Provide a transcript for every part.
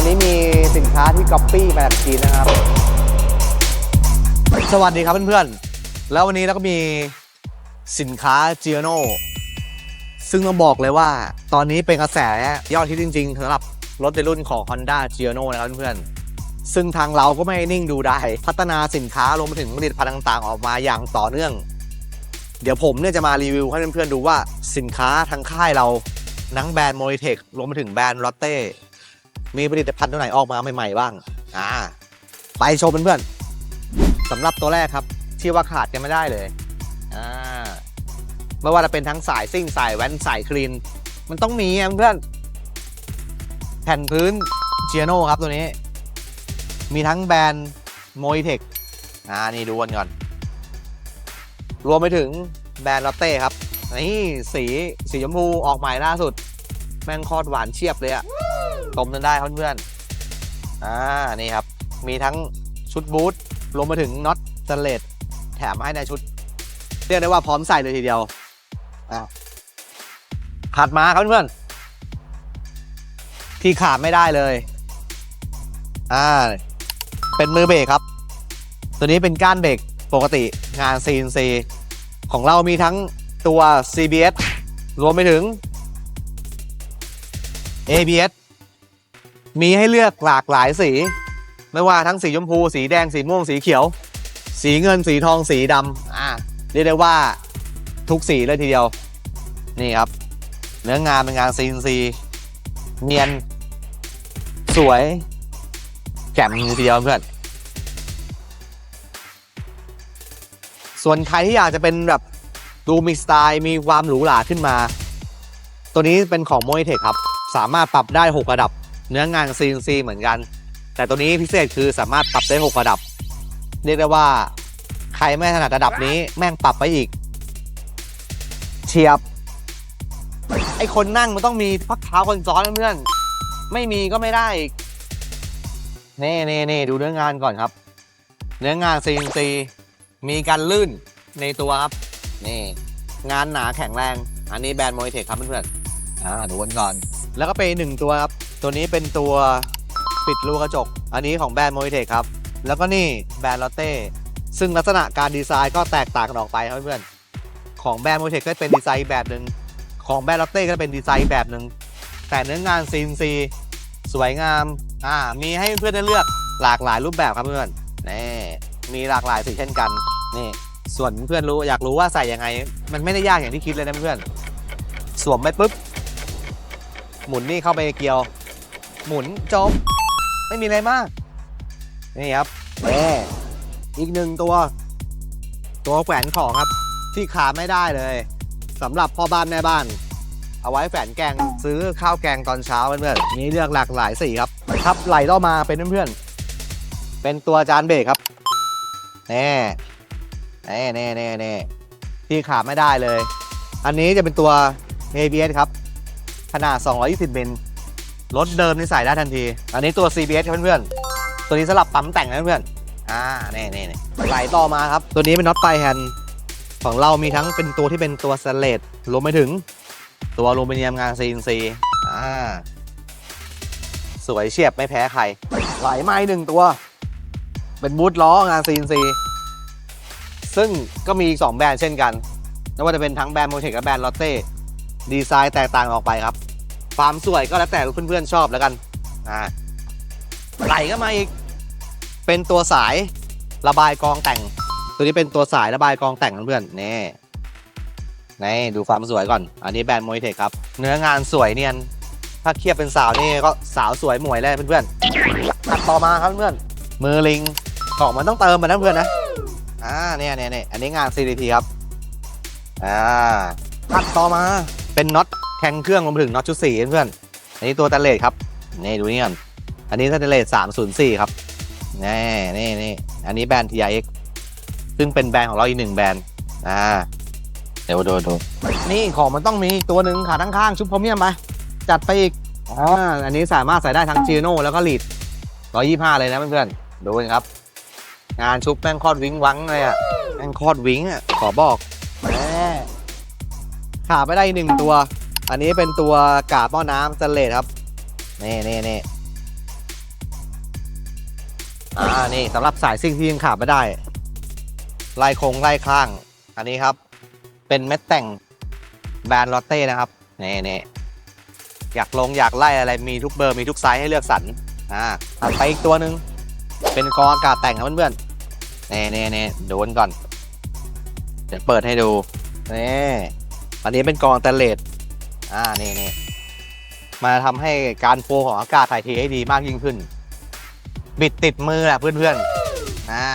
อนนี้มีสินค้าที่ก๊อปปี้มาจากจีนนะครับ สวัสดีครับเพื่อนๆ แล้ววันนี้เราก็มีสินค้า g i o n o ซึ่งต้องบอกเลยว่า ตอนนี้เป็นกระแสยอดฮิตจริงๆสำหรับรถในรุ่นของ Honda g i o n o นะครับเพื่อนๆ ซึ่งทางเราก็ไม่นิ่งดูได้ พัฒนาสินค้ารวมไปถึงผลิตภัณฑ์ต่างๆ ออกมาอย่างต่อเนื่อง เดี๋ยวผมเนี่ยจะมารีวิวให้เพื่อนๆดูว่าสินค้าทางค่ายเรานังแบรนด์ m o r i t e c h รวมไปถึงแบรนด์ Lotte มีผลิตภัณฑ์ตัวไหนออกมาใหม่ๆบ้าง อ่า ไปชมเพื่อนๆสำหรับตัวแรกครับ ที่ว่าขาดกันไม่ได้เลย อ่า ไม่ว่าจะเป็นทั้งสายซิ่งสายแว้นสายคลีน มันต้องมีอะเพื่อน แผ่นพื้นเจียโนครับตัวนี้ มีทั้งแบรนด์โม i เทคอ่า นี่ดูกันก่อน รวมไปถึงแบรนด์ลอตเต้ครับ นี่สีสีชมพูออกใหม่ล่าสุด แม่งคอดหวานเชียบเลยอะ ตมกันได้เพื่อนๆอ่านี่ครับ มีทั้งชุดบูทรวมไปถึงน็อตสเลตแถมให้ในชุด เรียกได้ว่าพร้อมใส่เลยทีเดียวอะถัดมาครับเพื่อนๆที่ขาดไม่ได้เลยอ่าเป็นมือเบรกครับ ตัวนี้เป็นก้านเบรกปกติงาน CNC ของเรามีทั้งตัว CBS รวมไปถึง ABS มีให้เลือกหลากหลายสี ไม่ว่าทั้งสีชมพู สีแดงสีม่วงสีเขียว สีเงินสีทองสีดำอ่าเรียกได้ว่าทุกสีเลยทีเดียว นี่ครับ เนื้องานเป็นงาน CNC เนียน สวยแจ่มทีเดียวเพื่อนส่วนใครที่อยากจะเป็นแบบดูมีสไตล์มีความหรูหราขึ้นมา ตัวนี้เป็นของโมเทคครับ สามารถปรับได้ 6 ระดับ เนื้องาน CNC เหมือนกัน แต่ตัวนี้พิเศษคือสามารถปรับได้ 6 ระดับ เรียกได้ว่าใครไม่ถนัดระดับนี้แม่งปรับไปอีก เฉียบ ไอคนนั่งมันต้องมีพักเท้าคนซ้อนนะเพื่อนไม่มีก็ไม่ได้อีกเน่เน่เน่ดูเนื้องานก่อนครับ เนื้องาน CNC มีการลื่นในตัวครับ นี่งานหนาแข็งแรง อันนี้แบรนด์โม i เทคครับเพื่อนๆอ่าดูกันก่อน แล้วก็เป็นอีกหนึ่งตัวครับ ตัวนี้เป็นตัวปิดรูกระจก อันนี้ของแบรนด์โม i เทคครับ แล้วก็นี่แบรนด์ลอตเต้ ซึ่งลักษณะการดีไซน์ก็แตกต่างกันออกไปครับเพื่อน ของแบรนด์โม i เทคก็เป็นดีไซน์แบบหนึ่ง ของแบรนด์ลอตเต้ก็เป็นดีไซน์แบบหนึ่ง แต่เนื้องาน CNC สวยงาม อ่า มีให้เพื่อนได้เลือกหลากหลายรูปแบบครับเพื่อนนี่มีหลากหลายสีเช่นกัน นี่ ส่วนเพื่อนรู้อยากรู้ว่าใส่ยังไง มันไม่ได้ยากอย่างที่คิดเลยนะเพื่อน สวมไปปุ๊บ หมุนนี่เข้าไปเกียว หมุนจบ ไม่มีอะไรมาก นี่ครับแหมอีกหนึ่งตัว ตัวแขวนของครับ ที่ขาไม่ได้เลยสำหรับพ่อบ้านแม่บ้าน เอาไว้แฝนแกงซื้อข้าวแกงตอนเช้าเพื่อนๆมีเลือกหลากหลายสีครับครับไหลต่อมาเป็นเพื่อนๆเป็นตัวจานเบรกครับแน่แน่แน่แน่แน่ที่ขาไม่ได้เลย อันนี้จะเป็นตัว ABS ครับ ขนาด 220มิลร รถเดิมนี่ใส่ได้ทันที อันนี้ตัว CBS ครับเพื่อนๆ ตัวนี้สลับปั๊มแต่งนะเพื่อนๆ อ่าแน่แน่แน่ไหลต่อมาครับ ตัวนี้เป็นน็อตไฟแฮนด์ของเรามีทั้งเป็นตัวที่เป็นตัวสเลตรวมไปถึง ตัวอลูมิเนียมงาน CNC อ่า สวยเฉียบไม่แพ้ใคร ไหลไม้หนึ่งตัว เป็นบูทล้องาน CNC ซึ่งก็มีอีก 2 แบรนด์เช่นกันไม่ว่าจะเป็นทั้งแบรนด์โมเทคและแบรนด์ลอตเต้ดีไซน์แตกต่างออกไปครับ ความสวยก็แล้วแต่เพื่อนๆชอบแล้วกันอ่าไหลก็มาอีก เป็นตัวสายระบายกองแต่ง ตัวนี้เป็นตัวสายระบายกองแต่งเพื่อนๆนี่นี่ดูความสวยก่อน อันนี้แบรนด์โมเทคครับ เนื้องานสวยเนียน ถ้าเทียบเป็นสาวนี่ก็สาวสวยหมวยเลยเพื่อนๆถัดต่อมาครับเพื่อนมือลิงของมันต้องเติมมานะเพื่อนนะ อ่าเนี่ยเนี่ยเนี่ยอันนี้งาน CDT ครับ อ่าถัดต่อมาเป็นน็อต แข็งเครื่องรวมถึงน็อตชุดสี่เพื่อนอันนี้ตัวตันเลทครับนี่ดูนี่ก่อนอันนี้ตันเลท304ครับนี่นี่นี่อันนี้แบรนด์ TRX ซึ่งเป็นแบรนด์ของเราอีกหนึ่งแบรนด์อ่าเดี๋ยวดูดูนี่ของมันต้องมีตัวหนึ่งขาทั้งข้างชุบพรเมียมไปจัดไปอีกอ่าอันนี้สามารถใส่ได้ทั้งจีโน่แล้วก็ลีด125เลยนะเพื่อนๆดูกันครับ งานชุบแม่งคอดวิงวังเลยอะแม่งคอดวิงอะขอบอกแหมขาไม่ได้อีกหนึ่งตัว อันนี้เป็นตัวกาบหม้อน้ำสแตนเลสครับนี่นี่นี่อ่านี่สำหรับสายซิ่งที่ยังขาดไม่ได้ไล่โคงไล่ข้าง อันนี้ครับ เป็นเม็ดแต่งแบรนด์ลอตเต้นะครับนี่นี่อยากลงอยากไล่อะไรมีทุกเบอร์มีทุกไซส์ให้เลือกสรรอ่าถัดไปอีกตัวหนึ่งเป็นกรองอากาศแต่งครับเพื่อนๆนี่นี่นี่โดนก่อนเดี๋ยวเปิดให้ดูนี่อันนี้เป็นกรองแตนเลส อ่านี่นี่มาทำให้การโฟลของอากาศถ่ายเทให้ดีมากยิ่งขึ้น บิดติดมือแหละเพื่อนๆอ่า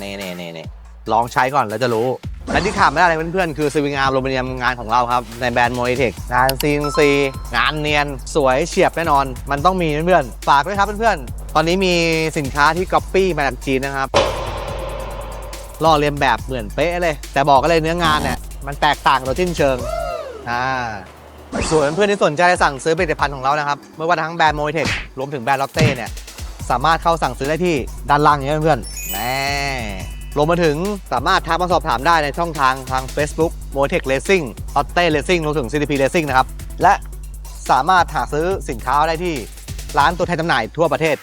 นี่นี่นี่นี่ลองใช้ก่อนแล้วจะรู้และที่ขาดไม่ได้เลยเพื่อนๆ คือสวิงอาร์มโรบเนียมงานของเราครับ ในแบรนด์โมเอทคงาน CNC งานเนียนสวยเฉียบแน่นอน มันต้องมีเพื่อนๆ ฝากด้วยครับเพื่อนๆ ตอนนี้มีสินค้าที่ก๊อปปี้มาจากจีนนะครับลอกเลียนแบบเหมือนเป๊ะเลย แต่บอกกันเลยเนื้องานเนี่ย มันแตกต่างโดยสิ้นเชิงอ่า ส่วนเพื่อนที่สนใจจะสั่งซื้อผลิตภัณฑ์ของเรานะครับไม่ว่าทั้งแบรนด์โมเทครวมถึงแบรนด์ลอตเต้เนี่ยสามารถเข้าสั่งซื้อได้ที่ด้านล่างนี้เพื่อนๆแน่รวมมาถึงสามารถทักมาสอบถามได้ในช่องทางทาง Facebook m o t e c Racing o t t e Racing รวมถึง CDP Racing นะครับ และสามารถหาซื้อสินค้าได้ที่ร้านตัวแทนจำหน่ายทั่วประเทศ